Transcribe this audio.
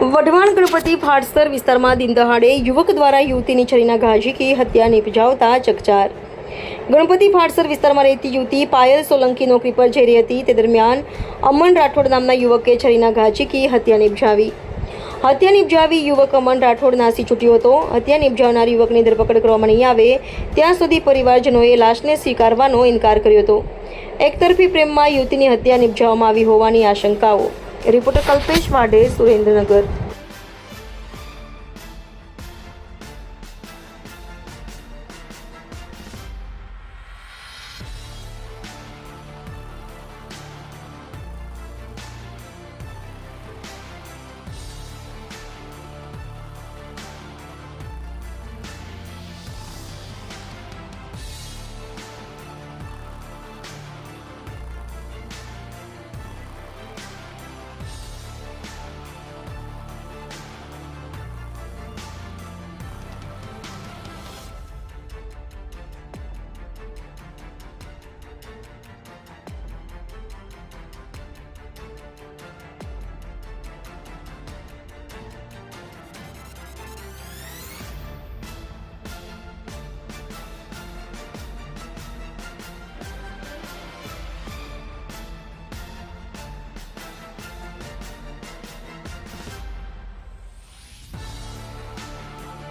વઢવાણ ગણપતિ ફાડસર વિસ્તારમાં દિનદહાડે યુવક દ્વારા યુવતીની છરીના ઘા ઝીકી હત્યા નિપજાવતા ચકચાર. ગણપતિ ફાડસર વિસ્તારમાં રહેતી યુવતી પાયલ સોલંકી નોકરી પર જઈ રહી હતી. તે દરમિયાન અમન રાઠોડ નામના યુવકે છરીના ઘા ઝીકી હત્યા નિપજાવી. હત્યા નિપજાવી યુવક અમન રાઠોડ નાસી છૂટ્યો હતો. હત્યા નિપજાવનાર યુવકની ધરપકડ કરવામાં નહીં આવે ત્યાં સુધી પરિવારજનોએ લાશને સ્વીકારવાનો ઇનકાર કર્યો હતો. એકતરફી પ્રેમમાં યુવતીની હત્યા નિપજાવવામાં આવી હોવાની આશંકાઓ રિપોર્ટર કલ્પેશ માટે સુરેન્દ્રનગર.